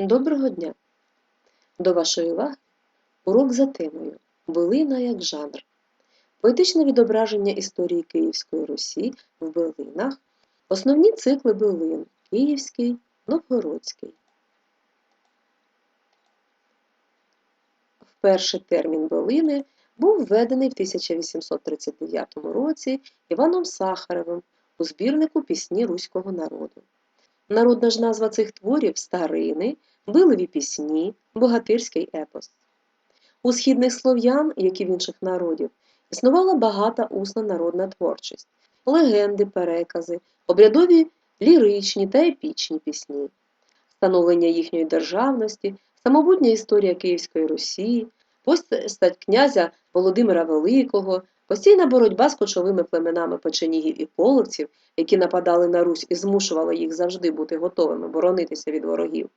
Доброго дня! До вашої уваги урок за темою Билина як жанр. Поетичне відображення історії Київської Русі в билинах. Основні цикли билин Київський, Новгородський. Вперше термін билини був введений в 1839 році Іваном Сахаревим у збірнику пісні руського народу. Народна ж назва цих творів старини, билеві пісні, богатирський епос. У східних слов'ян, як і в інших народів, існувала багата усна народна творчість, легенди, перекази, обрядові ліричні та епічні пісні, становлення їхньої державності, самобутня історія Київської Русі, постать князя Володимира Великого, постійна боротьба з кочовими племенами печенігів і половців, які нападали на Русь і змушували їх завжди бути готовими боронитися від ворогів.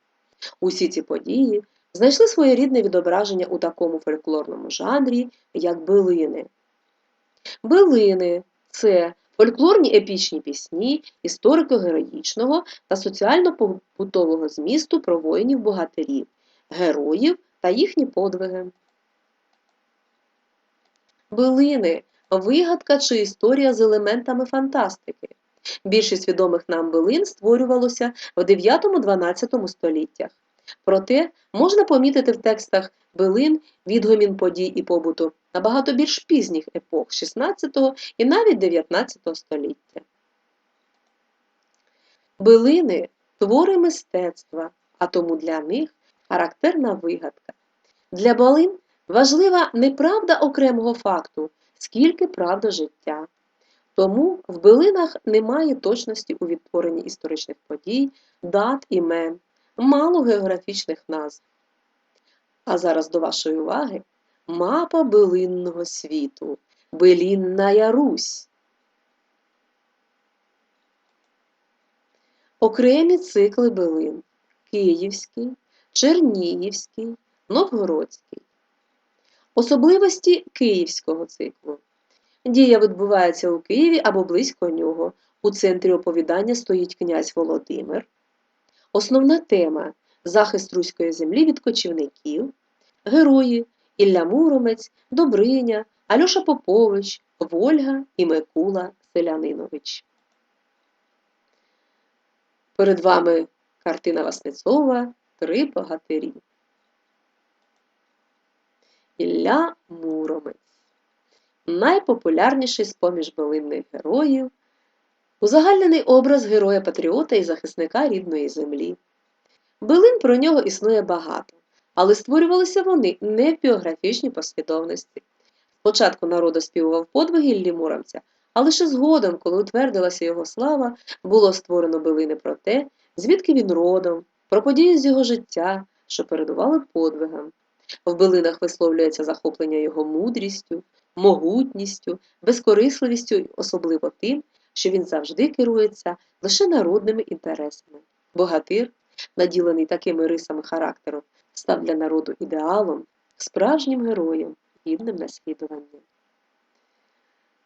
Усі ці події знайшли своєрідне відображення у такому фольклорному жанрі, як билини. Билини це фольклорні епічні пісні історико-героїчного та соціально-побутового змісту про воїнів-богатирів, героїв та їхні подвиги. Билини вигадка чи історія з елементами фантастики. Більшість відомих нам билин створювалося в 9-12 століттях. Проте можна помітити в текстах билин відгомін подій і побуту набагато більш пізніх епох 16 і навіть 19 століття. Билини твори мистецтва, а тому для них характерна вигадка. Для билин важлива не правда окремого факту, скільки правда життя. Тому в билинах немає точності у відтворенні історичних подій, дат, імен, мало географічних назв. А зараз до вашої уваги мапа билинного світу, Белінна Русь. Окремі цикли билин Київський, Чернігівський, Новгородський. Особливості Київського циклу. Дія відбувається у Києві або близько нього. У центрі оповідання стоїть князь Володимир. Основна тема захист руської землі від кочівників, герої Ілля Муромець, Добриня, Альоша Попович, Вольга і Микула Селянинович. Перед вами картина Васнецова Три богатирі. Ілля Муромець найпопулярніший з поміж билинних героїв, узагальнений образ героя-патріота і захисника рідної землі. Билин про нього існує багато, але створювалися вони не в біографічній послідовності. Спочатку народ співував подвиги Іллі Муромця, а лише згодом, коли утвердилася його слава, було створено билини про те, звідки він родом, про події з його життя, що передували подвигам. В билинах висловлюється захоплення його мудрістю, могутністю, безкорисливістю особливо тим, що він завжди керується лише народними інтересами. Богатир, наділений такими рисами характеру, став для народу ідеалом, справжнім героєм, гідним наслідування.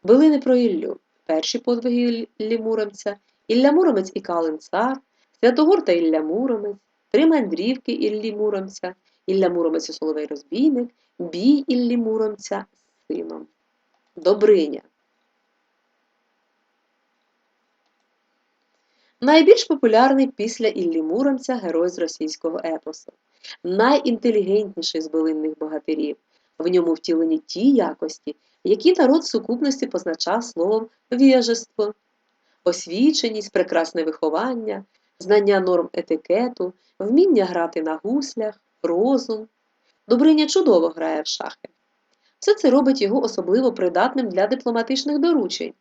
Билини про Іллю, перші подвиги Іллі Муромця, Ілля Муромець і Калин цар, Святогор та Ілля Муромець, три мандрівки Іллі Муромця, Ілля Муромець і Соловей Розбійник, бій Іллі Муромця з сином. Добриня. Найбільш популярний після Іллі Муромця герой з російського епосу, найінтелігентніший з билинних богатирів. В ньому втілені ті якості, які народ в сукупності позначав словом віжество, освіченість, прекрасне виховання, знання норм етикету, вміння грати на гуслях, розум. Добриня чудово грає в шахи. Все це робить його особливо придатним для дипломатичних доручень.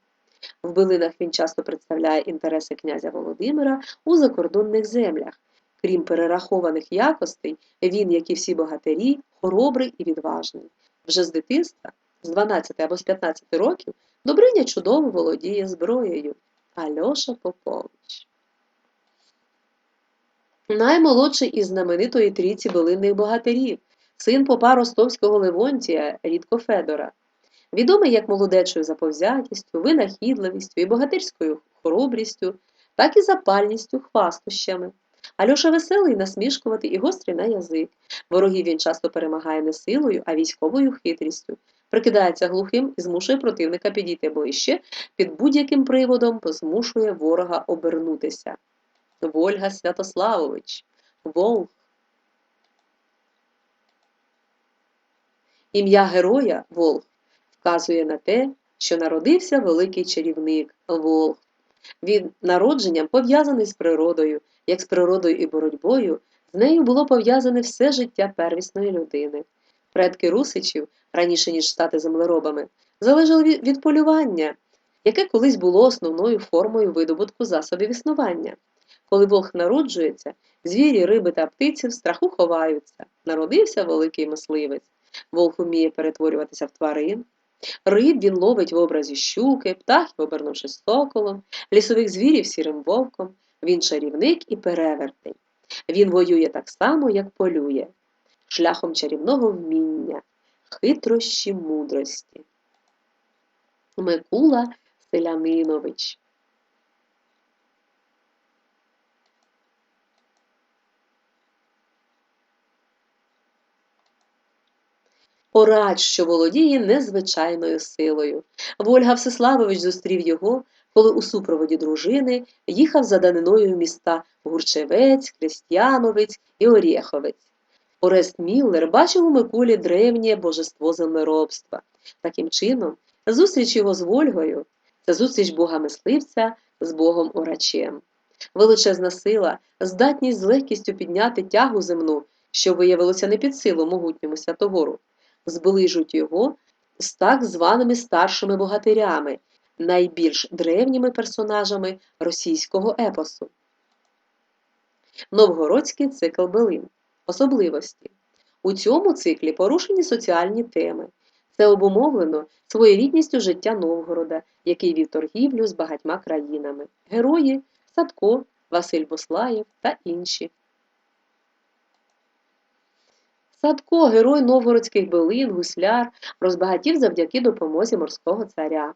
В билинах він часто представляє інтереси князя Володимира у закордонних землях. Крім перерахованих якостей, він, як і всі богатирі, хоробрий і відважний. Вже з дитинства, з 12 або з 15 років, Добриня чудово володіє зброєю. Альоша Попович. Наймолодший із знаменитої трійці билинних богатирів, син попа ростовського Левонтія, рідко Федора. Відомий як молодечою заповзятістю, винахідливістю і богатирською хоробрістю, так і запальністю, хвастощами. Альоша веселий, насмішкуватий і гострий на язик. Ворогів він часто перемагає не силою, а військовою хитрістю. Прикидається глухим і змушує противника підійти ближче, під будь-яким приводом змушує ворога обернутися. Вольга Святославович, Волг. Ім'я героя Волг вказує на те, що народився великий чарівник Волг. Він народженням пов'язаний з природою, як з природою і боротьбою, з нею було пов'язане все життя первісної людини. Предки русичів, раніше ніж стати землеробами, залежали від полювання, яке колись було основною формою видобутку засобів існування. Коли Бог народжується, звірі, риби та птиці в страху ховаються. Народився великий мисливець. Волк уміє перетворюватися в тварин. Риб він ловить в образі щуки, птахів, обернувшись соколом, лісових звірів сірим вовком. Він чарівник і перевертень. Він воює так само, як полює, шляхом чарівного вміння, хитрощі мудрості. Микула Селянинович Орач, що володіє незвичайною силою. Вольга Всеславович зустрів його, коли у супроводі дружини їхав за даниною міста Гурчевець, Крестьяновець і Орєховець. Орест Міллер бачив у Миколі древнє божество землеробства. Таким чином, зустріч його з Вольгою це зустріч бога мисливця з богом орачем. Величезна сила, здатність з легкістю підняти тягу земну, що виявилося не під силу могутньому святогору зближуть його з так званими старшими богатирями, найбільш древніми персонажами російського епосу. Новгородський цикл Белин. Особливості. У цьому циклі порушені соціальні теми. Це обумовлено своєрідністю життя Новгорода, який вів торгівлю з багатьма країнами. Герої Садко, Василь Буслаєв та інші. Садко, герой новгородських билин, гусляр, розбагатів завдяки допомозі морського царя,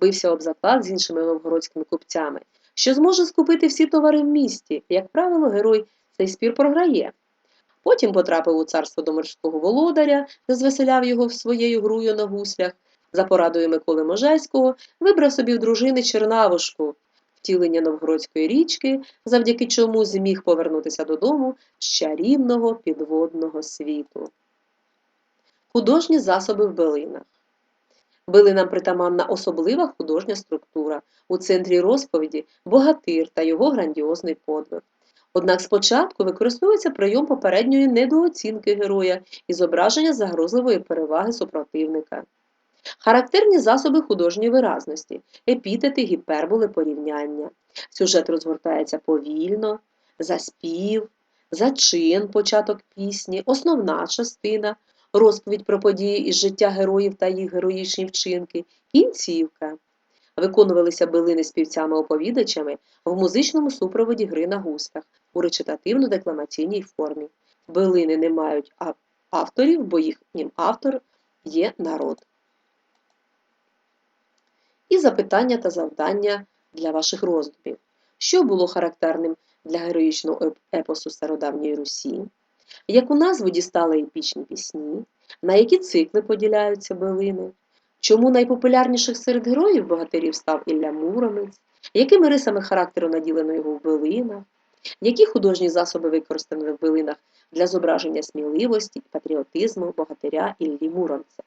бився об заклад з іншими новгородськими купцями, що зможе скупити всі товари в місті. Як правило, герой цей спір програє. Потім потрапив у царство до морського володаря, звеселяв його своєю грую на гуслях. За порадою Миколи Можайського вибрав собі в дружини Чернавушку, втілення новгородської річки, завдяки чому зміг повернутися додому з чарівного підводного світу. Художні засоби в билинах. Билинам притаманна особлива художня структура. У центрі розповіді богатир та його грандіозний подвиг. Однак спочатку використовується прийом попередньої недооцінки героя і зображення загрозливої переваги супротивника. Характерні засоби художньої виразності, епітети, гіперболи, порівняння. Сюжет розгортається повільно, заспів, зачин, початок пісні, основна частина, розповідь про події із життя героїв та їх героїчні вчинки, кінцівка. Виконувалися билини співцями-оповідачами в музичному супроводі гри на густах у речитативно-декламаційній формі. Билини не мають авторів, бо їхнім автор є народ і запитання та завдання для ваших роздумів, що було характерним для героїчного епосу стародавньої Русі, яку назву дістали епічні пісні, на які цикли поділяються билини, чому найпопулярніших серед героїв богатирів став Ілля Муромець, якими рисами характеру наділено його в билинах, які художні засоби використані в билинах для зображення сміливості і патріотизму богатиря Іллі Муромця.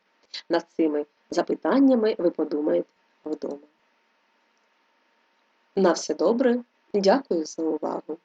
Над цими запитаннями ви подумаєте вдома. На все добре, дякую за увагу!